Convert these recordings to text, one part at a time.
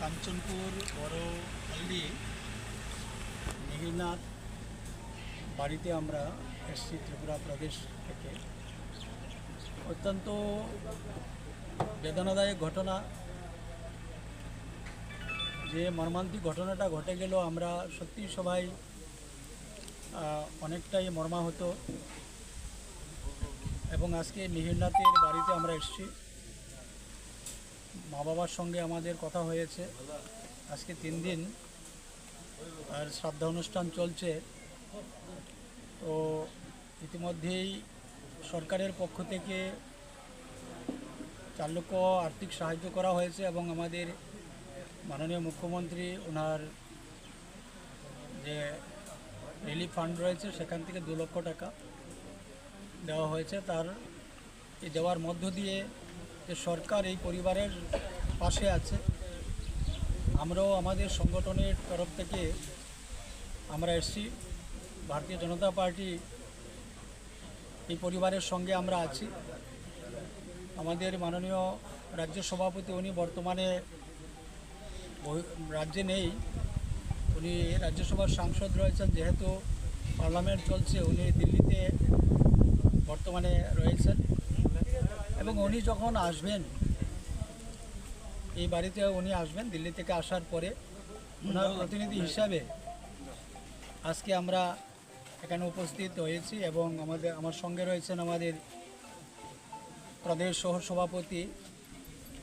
কাঞ্চনপুর বড়পল্লী মিহিরনাথ বাড়িতে আমরা এসছি ত্রিপুরা প্রদেশ থেকে। অত্যন্ত বেদনাদায়ক ঘটনা। যে মর্মান্তিক ঘটনাটা ঘটে গেল, আমরা সত্যি সবাই অনেকটাই মর্মাহত। এবং আজকে মিহিরনাথের বাড়িতে আমরা এসেছি। মা বাবার সঙ্গে আমাদের কথা হয়েছে। আজকে তিন দিন আর শ্রাদ্ধা অনুষ্ঠান চলছে। তো ইতিমধ্যেই সরকারের পক্ষ থেকে চার লক্ষ আর্থিক সাহায্য করা হয়েছে এবং আমাদের মাননীয় মুখ্যমন্ত্রী, ওনার যে রিলিফ ফান্ড রয়েছে, সেখান থেকে দু লক্ষ টাকা দেওয়া হয়েছে। তার দেওয়ার মধ্য দিয়ে যে সরকার এই পরিবারের পাশে আছে, আমরাও আমাদের সংগঠনের তরফ থেকে আমরা এসছি। ভারতীয় জনতা পার্টি এই পরিবারের সঙ্গে আমরা আছি। আমাদের মাননীয় রাজ্য সভাপতি, উনি বর্তমানে রাজ্যে নেই। উনি রাজ্যসভার সাংসদ রয়েছেন, যেহেতু পার্লামেন্ট চলছে, উনি দিল্লিতে বর্তমানে রয়েছেন। এবং উনি যখন আসবেন, এই বাড়িতে উনি আসবেন দিল্লি থেকে আসার পরে, ওনার প্রতিনিধি হিসাবে আজকে আমরা এখানে উপস্থিত হয়েছি এবং আমাদের, আমার সঙ্গে রয়েছেন আমাদের প্রদেশ সহ সভাপতি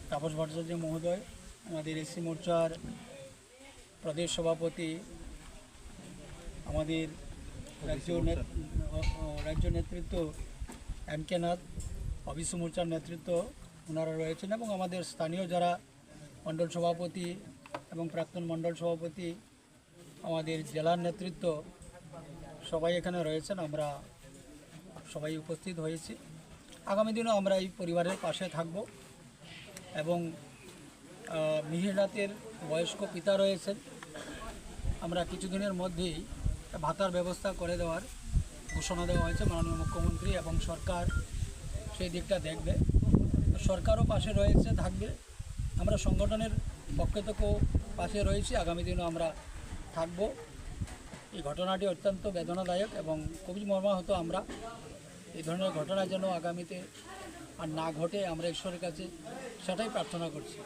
তাপস ভট্টাচার্য মহোদয়, আমাদের এসসি মোর্চার প্রদেশ সভাপতি, আমাদের রাজ্য রাজ্য নেতৃত্ব এম কে নাথ অবিসি মোর্চার নেতৃত্ব ওনারা রয়েছেন এবং আমাদের স্থানীয় যারা মণ্ডল সভাপতি এবং প্রাক্তন মণ্ডল সভাপতি, আমাদের জেলার নেতৃত্ব সবাই এখানে রয়েছেন। আমরা সবাই উপস্থিত হয়েছি। আগামী দিনও আমরা এই পরিবারের পাশে থাকব এবং মিহিরনাথের বয়স্ক পিতা রয়েছেন। আমরা কিছুদিনের মধ্যেই ভাতার ব্যবস্থা করে দেওয়ার ঘোষণা দেওয়া হয়েছে মাননীয় মুখ্যমন্ত্রী এবং সরকার। সেই দিকটা দেখবে। সরকারও পাশে রয়েছে, থাকবে। আমরা সংগঠনের পক্ষ থেকেও পাশে রয়েছি, আগামী দিনও আমরা থাকব। এই ঘটনাটি অত্যন্ত বেদনাদায়ক এবং খুবই মর্মাহত আমরা। এই ধরনের ঘটনা যেন আগামীতে আর না ঘটে, আমরা ঈশ্বরের কাছে সেটাই প্রার্থনা করছি।